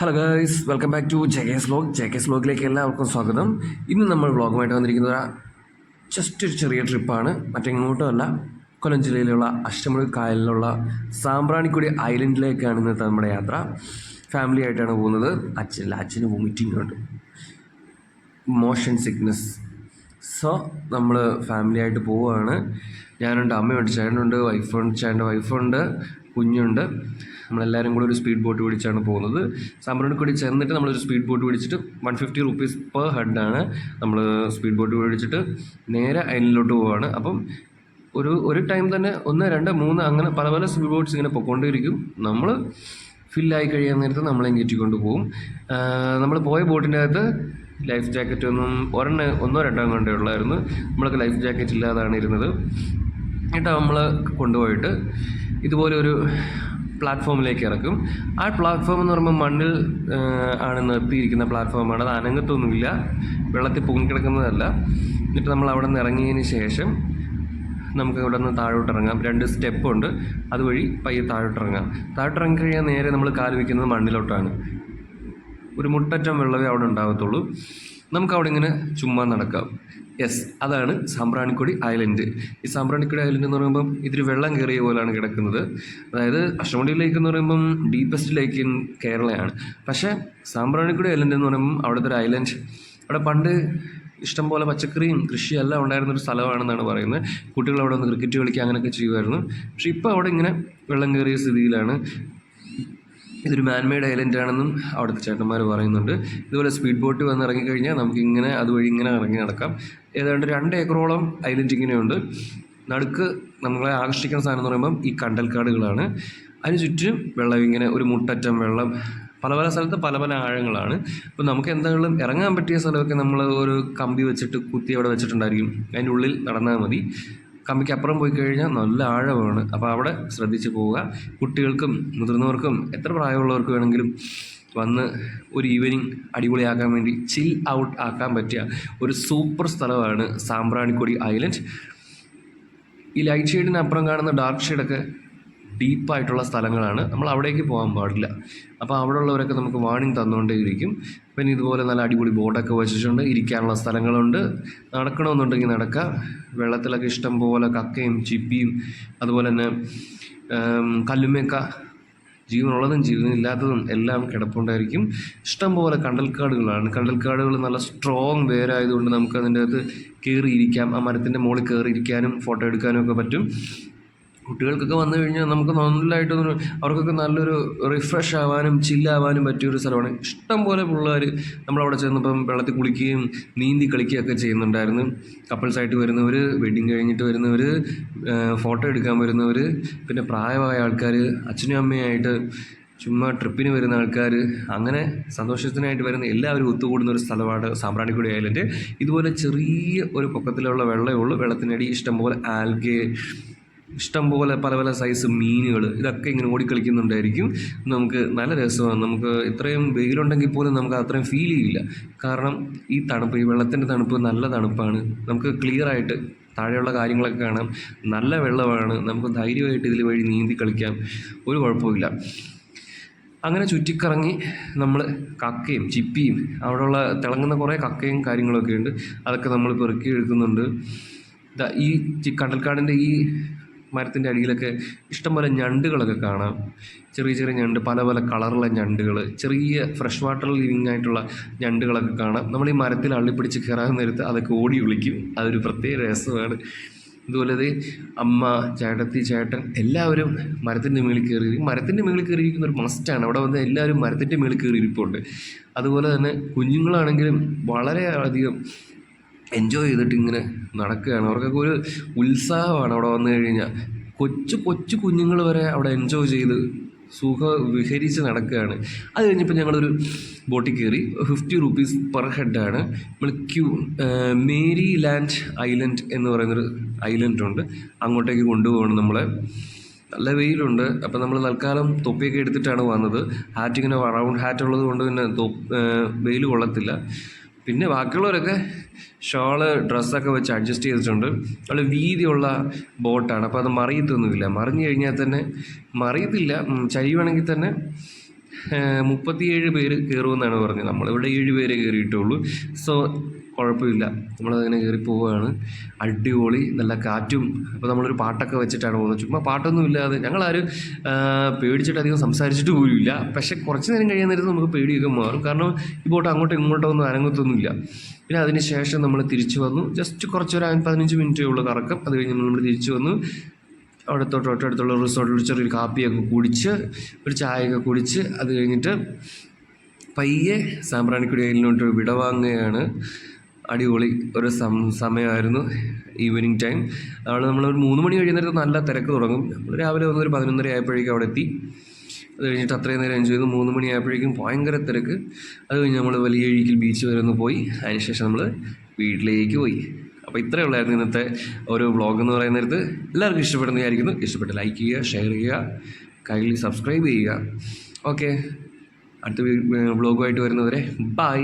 Hello guys welcome back to J S vlog J S വ്ലോഗിലേക്ക് എല്ലാവർക്കും സ്വാഗതം. ഇന്ന് നമ്മൾ വ്ലോഗുമായിട്ട് വന്നിരിക്കുന്നത് ജസ്റ്റ് ഒരു ചെറിയ ട്രിപ്പാണ് മറ്റെങ്ങോട്ടുമല്ല കൊല്ലം ജില്ലയിലുള്ള അഷ്ടമുടി കായലിലുള്ള സാമ്പ്രാണിക്കുടി ഐലൻഡിലേക്കാണ് ഇന്നത്തെ നമ്മുടെ യാത്ര. ഫാമിലി ആയിട്ടാണ് പോകുന്നത്. അച്ഛനില്ല അച്ഛന് വോമിറ്റിംഗ് ഉണ്ട്. മോഷൻ സിക്നസ് സോ നമ്മൾ ഫാമിലി ആയിട്ട് പോവുകയാണ്. ഞാനുണ്ട് അമ്മയുണ്ട് ചേട്ടനുണ്ട് വൈഫുണ്ട് ചേട്ടന്റെ വൈഫുണ്ട് കുഞ്ഞുണ്ട്. നമ്മളെല്ലാവരും കൂടെ ഒരു സ്പീഡ് ബോട്ട് പിടിച്ചാണ് പോകുന്നത്. സാമ്പ്രാണിക്കുടി ചെന്നിട്ട് നമ്മളൊരു സ്പീഡ് ബോട്ട് പിടിച്ചിട്ട് വൺ ഫിഫ്റ്റി റുപ്പീസ് പെർ ഹെഡാണ് നമ്മൾ സ്പീഡ് ബോട്ട് പിടിച്ചിട്ട് നേരെ ഐലൻഡിലോട്ട് പോവുകയാണ് അപ്പം ഒരു ഒരു ടൈം തന്നെ ഒന്ന് രണ്ട് മൂന്ന് അങ്ങനെ പല പല സ്പീഡ് ബോട്ട്സ് ഇങ്ങനെ പൊയ്ക്കൊണ്ടിരിക്കും നമ്മൾ ഫില്ലായി കഴിയാൻ നേരത്ത് നമ്മളെ കയറ്റിക്കൊണ്ട് പോകും നമ്മൾ പോയ ബോട്ടിന്റെ അകത്ത് ലൈഫ് ജാക്കറ്റ് ഒന്നും ഒരെണ്ണ ഒന്നോ രണ്ടോ കണ്ടേ ഉള്ളായിരുന്നു. നമ്മളൊക്കെ ലൈഫ് ജാക്കറ്റ് ഇല്ലാതാണ് ഇരുന്നത് എന്നിട്ട് നമ്മൾ കൊണ്ടുപോയിട്ട് ഇതുപോലെ ഒരു പ്ലാറ്റ്ഫോമിലേക്ക് ഇറക്കും. ആ പ്ലാറ്റ്ഫോം എന്ന് പറയുമ്പോൾ മണ്ണിൽ ആണ് നിർത്തിയിരിക്കുന്ന പ്ലാറ്റ്ഫോമാണ്. അത് അനങ്ങത്തൊന്നുമില്ല. വെള്ളത്തിൽ പൊങ്ങിക്കിടക്കുന്നതല്ല എന്നിട്ട് നമ്മൾ അവിടെ നിന്ന് ഇറങ്ങിയതിന് ശേഷം നമുക്ക് ഇവിടെ നിന്ന് താഴോട്ട് ഇറങ്ങാം. രണ്ട് സ്റ്റെപ്പ് ഉണ്ട്. അതുവഴി പയ്യെ താഴോട്ട് ഇറങ്ങാം. താഴോട്ട് ഇറങ്ങി കഴിഞ്ഞാൽ നേരെ നമ്മൾ കാൽ വയ്ക്കുന്നത് മണ്ണിലോട്ടാണ്. ഒരു മുട്ടറ്റം വെള്ളമേ അവിടെ ഉണ്ടാകത്തുള്ളൂ. നമുക്ക് അവിടെ ഇങ്ങനെ ചുമ്മാ നടക്കാം. യെസ് അതാണ് സാമ്പ്രാണിക്കൊടി ഐലൻഡ്. ഈ സാമ്പ്രാണിക്കൊടി ഐലൻഡ് എന്ന് പറയുമ്പം ഇതിൽ വെള്ളം കയറിയ പോലെയാണ് കിടക്കുന്നത്. അതായത് അഷ്ടമുടി ലേക്ക് എന്ന് പറയുമ്പം ഡീപ്പസ്റ്റ് ലേക്ക് ഇൻ കേരളയാണ്. പക്ഷേ സാമ്പ്രാണിക്കൊടി ഐലൻഡ് എന്ന് പറയുമ്പം അവിടുത്തെ ഒരു ഐലൻഡ്. അവിടെ പണ്ട് ഇഷ്ടംപോലെ പച്ചക്കറിയും കൃഷിയെല്ലാം ഉണ്ടായിരുന്ന ഒരു സ്ഥലമാണെന്നാണ് പറയുന്നത്. കുട്ടികൾ അവിടെ വന്ന് ക്രിക്കറ്റ് കളിക്കുക അങ്ങനെയൊക്കെ ചെയ്യുമായിരുന്നു. പക്ഷേ ഇപ്പോൾ അവിടെ ഇങ്ങനെ വെള്ളം കയറിയ സ്ഥിതിയിലാണ്. ഇതൊരു മാൻമെയ്ഡ് ഐലൻഡ് ആണെന്നും അവിടുത്തെ ചേട്ടന്മാർ പറയുന്നുണ്ട്. ഇതുപോലെ സ്പീഡ് ബോട്ട് വന്ന് ഇറങ്ങിക്കഴിഞ്ഞാൽ നമുക്ക് ഇങ്ങനെ അതുവഴി ഇങ്ങനെ ഇറങ്ങി നടക്കാം. ഏതാണ്ട് രണ്ട് ഏക്കറോളം ഐലൻഡ് ഇങ്ങനെയുണ്ട്. നടുക്ക് നമ്മളെ ആകർഷിക്കുന്ന സാധനം എന്ന് പറയുമ്പം ഈ കണ്ടൽക്കാടുകളാണ്. അതിന് ചുറ്റും വെള്ളം ഇങ്ങനെ ഒരു മുട്ടറ്റം വെള്ളം പല പല സ്ഥലത്ത് പല പല ആഴങ്ങളാണ്. അപ്പോൾ നമുക്ക് എന്തെങ്കിലും ഇറങ്ങാൻ പറ്റിയ സ്ഥലമൊക്കെ നമ്മൾ ഒരു കമ്പി വെച്ചിട്ട് കുത്തി അവിടെ വെച്ചിട്ടുണ്ടായിരിക്കും. അതിന്റെ ഉള്ളിൽ നടന്നാൽ മതി. കമ്പിക്ക് അപ്പുറം പോയി കഴിഞ്ഞാൽ നല്ല ആഴമാണ്. അപ്പോൾ അവിടെ ശ്രദ്ധിച്ച് പോവുക. കുട്ടികൾക്കും മുതിർന്നവർക്കും എത്ര പ്രായമുള്ളവർക്ക് വേണമെങ്കിലും വന്ന് ഒരു ഈവനിങ് അടിപൊളിയാക്കാൻ വേണ്ടി ചിൽ ഔട്ട് ആക്കാൻ പറ്റിയ ഒരു സൂപ്പർ സ്ഥലമാണ് സാമ്പ്രാണിക്കൊടി ഐലൻഡ് ഈ ലൈറ്റ് ഷെയ്ഡിന് അപ്പുറം കാണുന്ന ഡാർക്ക് ഷെയ്ഡൊക്കെ ഡീപ്പായിട്ടുള്ള സ്ഥലങ്ങളാണ്. നമ്മൾ അവിടേക്ക് പോകാൻ പാടില്ല. അപ്പോൾ അവിടെ ഉള്ളവരൊക്കെ നമുക്ക് വാണിംഗ് തന്നുകൊണ്ടേയിരിക്കും. പിന്നെ ഇതുപോലെ നല്ല അടിപൊളി ബോർഡൊക്കെ വെച്ചിട്ടുണ്ട്. ഇരിക്കാനുള്ള സ്ഥലങ്ങളുണ്ട്. നടക്കണമെന്നുണ്ടെങ്കിൽ നടക്കാം. വെള്ളത്തിലൊക്കെ ഇഷ്ടം പോലെ കക്കയും ചിപ്പിയും അതുപോലെ തന്നെ കല്ലുമേക്ക ജീവനുള്ളതും ജീവനില്ലാത്തതും എല്ലാം കിടപ്പുണ്ടായിരിക്കും. ഇഷ്ടംപോലെ കണ്ടൽക്കാടുകളാണ്. കണ്ടൽക്കാടുകൾ നല്ല സ്ട്രോങ് വേരായതുകൊണ്ട് നമുക്ക് അതിന്റെ അകത്ത് കയറിയിരിക്കാം. ആ മരത്തിന്റെ മുകളിൽ കയറിയിരിക്കാനും ഫോട്ടോ എടുക്കാനും ഒക്കെ പറ്റും. കുട്ടികൾക്കൊക്കെ വന്നു കഴിഞ്ഞാൽ നമുക്ക് നല്ലതായിട്ടൊന്ന് അവർക്കൊക്കെ നല്ലൊരു റിഫ്രഷ് ആവാനും ചില്ലാവാനും പറ്റിയൊരു സ്ഥലമാണ്. ഇഷ്ടം പോലെ പിള്ളേർ നമ്മളവിടെ ചെന്നപ്പം വെള്ളത്തിൽ കുളിക്കുകയും നീന്തി കളിക്കുകയൊക്കെ ചെയ്യുന്നുണ്ടായിരുന്നു. കപ്പിൾസായിട്ട് വരുന്നവർ വെഡിങ് കഴിഞ്ഞിട്ട് വരുന്നവർ ഫോട്ടോ എടുക്കാൻ വരുന്നവർ പിന്നെ പ്രായമായ ആൾക്കാർ അച്ഛനും അമ്മയായിട്ട് ചുമ്മാ ട്രിപ്പിന് വരുന്ന ആൾക്കാർ അങ്ങനെ സന്തോഷത്തിനായിട്ട് വരുന്ന എല്ലാവരും ഒത്തുകൂടുന്ന ഒരു സ്ഥലമാണ് സാമ്പ്രാണിക്കുടി ഐലൻഡ് ഇതുപോലെ ചെറിയ ഒരു പൊക്കത്തിലുള്ള വെള്ളമേ ഉള്ളൂ. വെള്ളത്തിനടി ഇഷ്ടംപോലെ ആൽഗെ ഇഷ്ടംപോലെ പല പല സൈസ് മീനുകൾ ഇതൊക്കെ ഇങ്ങനെ ഓടിക്കളിക്കുന്നുണ്ടായിരിക്കും. നമുക്ക് നല്ല രസമാണ്. നമുക്ക് ഇത്രയും വെയിലുണ്ടെങ്കിൽ പോലും നമുക്ക് അത്രയും ഫീൽ ചെയ്യില്ല. കാരണം ഈ തണുപ്പ് ഈ വെള്ളത്തിന്റെ തണുപ്പ് നല്ല തണുപ്പാണ്. നമുക്ക് ക്ലിയർ ആയിട്ട് താഴെയുള്ള കാര്യങ്ങളൊക്കെ കാണാം. നല്ല വെള്ളമാണ്. നമുക്ക് ധൈര്യമായിട്ട് ഇതിൽ വഴി നീന്തി കളിക്കാം. ഒരു കുഴപ്പമില്ല അങ്ങനെ ചുറ്റിക്കറങ്ങി നമ്മൾ കക്കയും ചിപ്പിയും അവിടെയുള്ള തിളങ്ങുന്ന കുറേ കക്കയും കാര്യങ്ങളൊക്കെ ഉണ്ട്. അതൊക്കെ നമ്മൾ പെറുക്കി എടുക്കുന്നുണ്ട്. ഈ കടൽക്കാടിന്റെ ഈ മരത്തിന്റെ അടിയിലൊക്കെ ഇഷ്ടംപോലെ ഞണ്ടുകളൊക്കെ കാണാം. ചെറിയ ചെറിയ ഞണ്ട് പല പല കളറുള്ള ഞണ്ടുകൾ ചെറിയ ഫ്രഷ് വാട്ടർ ലിവിങ് ആയിട്ടുള്ള ഞണ്ടുകളൊക്കെ കാണാം. നമ്മൾ ഈ മരത്തിൽ അള്ളിപ്പിടിച്ച് കയറാൻ നേരത്ത് അതൊക്കെ ഓടി വിളിക്കും അതൊരു പ്രത്യേക രസമാണ്. അതുപോലെ അമ്മ ചേട്ടത്തി ചേട്ടൻ എല്ലാവരും മരത്തിന്റെ മുകളിൽ കയറി മരത്തിന്റെ മുകളിൽ കയറിയിരിക്കുന്ന ഒരു മസ്റ്റാണ് അവിടെ വന്ന് എല്ലാവരും മരത്തിന്റെ മുകളിൽ കയറി ഇരിപ്പുണ്ട് അതുപോലെ തന്നെ കുഞ്ഞുങ്ങളാണെങ്കിലും വളരെ അധികം എൻജോയ് ചെയ്തിട്ട് ഇങ്ങനെ നടക്കുകയാണ്. അവർക്കൊക്കെ ഒരു ഉത്സാഹമാണ് അവിടെ വന്നു കഴിഞ്ഞാൽ കൊച്ചു കൊച്ചു കുഞ്ഞുങ്ങൾ വരെ അവിടെ എൻജോയ് ചെയ്ത് സുഖ വിഹരിച്ച് നടക്കുകയാണ്. അത് കഴിഞ്ഞപ്പോൾ ഞങ്ങളൊരു ബോട്ടിൽ കയറി. ഫിഫ്റ്റി റുപ്പീസ് പെർ ഹെഡാണ് നമ്മൾ ക്യൂ മേരി ലാൻഡ് ഐലൻഡ് എന്ന് പറയുന്നൊരു ഐലൻഡ് ഉണ്ട്. അങ്ങോട്ടേക്ക് കൊണ്ടുപോകണം നമ്മളെ. നല്ല വെയിലുണ്ട്. അപ്പം നമ്മൾ തൽക്കാലം തൊപ്പിയൊക്കെ എടുത്തിട്ടാണ് വന്നത്. ഹാറ്റ് ഇങ്ങനെ റൗണ്ട് ഹാറ്റ് ഉള്ളത് കൊണ്ട് പിന്നെ വെയിൽ കൊള്ളത്തില്ല. പിന്നെ ബാക്കിയുള്ളവരൊക്കെ ഷോൾ ഡ്രസ്സൊക്കെ വെച്ച് അഡ്ജസ്റ്റ് ചെയ്തിട്ടുണ്ട്. നല്ല വീതിയുള്ള ബോട്ടാണ്. അപ്പോൾ അത് മറിയത്തൊന്നുമില്ല. മറിഞ്ഞു കഴിഞ്ഞാൽ തന്നെ മറിയത്തില്ല. ചരിയുവാണെങ്കിൽ തന്നെ മുപ്പത്തിയേഴ് പേര് കയറുമെന്നാണ് പറഞ്ഞത്. നമ്മളിവിടെ ഏഴ് പേരെ കയറിയിട്ടുള്ളൂ. സോ കുഴപ്പമില്ല. നമ്മളതിങ്ങനെ കയറി പോവുകയാണ് അടിപൊളി നല്ല കാറ്റും. അപ്പോൾ നമ്മളൊരു പാട്ടൊക്കെ വെച്ചിട്ടാണ് പോകുന്നത്. ചുമ്മാ പാട്ടൊന്നും ഇല്ലാതെ. ഞങ്ങളാരും പേടിച്ചിട്ട് അധികം സംസാരിച്ചിട്ട് പോലുമില്ല. പക്ഷെ കുറച്ച് നേരം കഴിയാൻ നേരത്ത് നമുക്ക് പേടിയൊക്കെ മാറും. കാരണം ഈ ബോട്ട് അങ്ങോട്ടും ഇങ്ങോട്ടോ ഒന്നും അനങ്ങത്തൊന്നുമില്ല പിന്നെ അതിന് ശേഷം നമ്മൾ തിരിച്ചു വന്നു. ജസ്റ്റ് കുറച്ച് ഒരു പതിനഞ്ച് മിനിറ്റേ ഉള്ളൂ കറക്കം. അത് കഴിഞ്ഞ് നമ്മൾ തിരിച്ചു വന്നു. അവിടെ തൊട്ട് തൊട്ടടുത്തുള്ള റിസോർട്ടിൽ ചെറിയൊരു കാപ്പിയൊക്കെ കുടിച്ച് ഒരു ചായയൊക്കെ കുടിച്ച് അത് കഴിഞ്ഞിട്ട് പയ്യെ സാമ്പ്രാണിക്കുടി അതിലോട്ട് വിടവാങ്ങുകയാണ്. അടിപൊളി ഒരു സം സമയമായിരുന്നു ഈവനിങ് ടൈം അതാണ് നമ്മൾ ഒരു മൂന്ന് മണി കഴിയുന്നേരത്ത് നല്ല തിരക്ക് തുടങ്ങും. നമ്മൾ രാവിലെ വന്ന് ഒരു പതിനൊന്നര ആയപ്പോഴേക്കും അവിടെ എത്തി. അത് കഴിഞ്ഞിട്ട് അത്രയും നേരം എൻജോയ് ചെയ്തു. മൂന്ന് മണി ആയപ്പോഴേക്കും ഭയങ്കര തിരക്ക്. അത് കഴിഞ്ഞ് നമ്മൾ വലിയ ഇഴിക്കൽ ബീച്ച് വരെ ഒന്ന് പോയി. അതിനുശേഷം നമ്മൾ വീട്ടിലേക്ക് പോയി. അപ്പോൾ ഇത്രയേ ഉള്ളായിരുന്നു ഇന്നത്തെ ഒരു വ്ളോഗ് എന്ന് പറയുന്ന നേരത്ത്. എല്ലാവർക്കും ഇഷ്ടപ്പെടുന്ന വിചാരിക്കുന്നു. ഇഷ്ടപ്പെട്ട് ലൈക്ക് ചെയ്യുക ഷെയർ ചെയ്യുക കൈലി സബ്സ്ക്രൈബ് ചെയ്യുക. ഓക്കെ അടുത്ത വ്ളോഗുമായിട്ട് വരുന്നവരെ ബൈ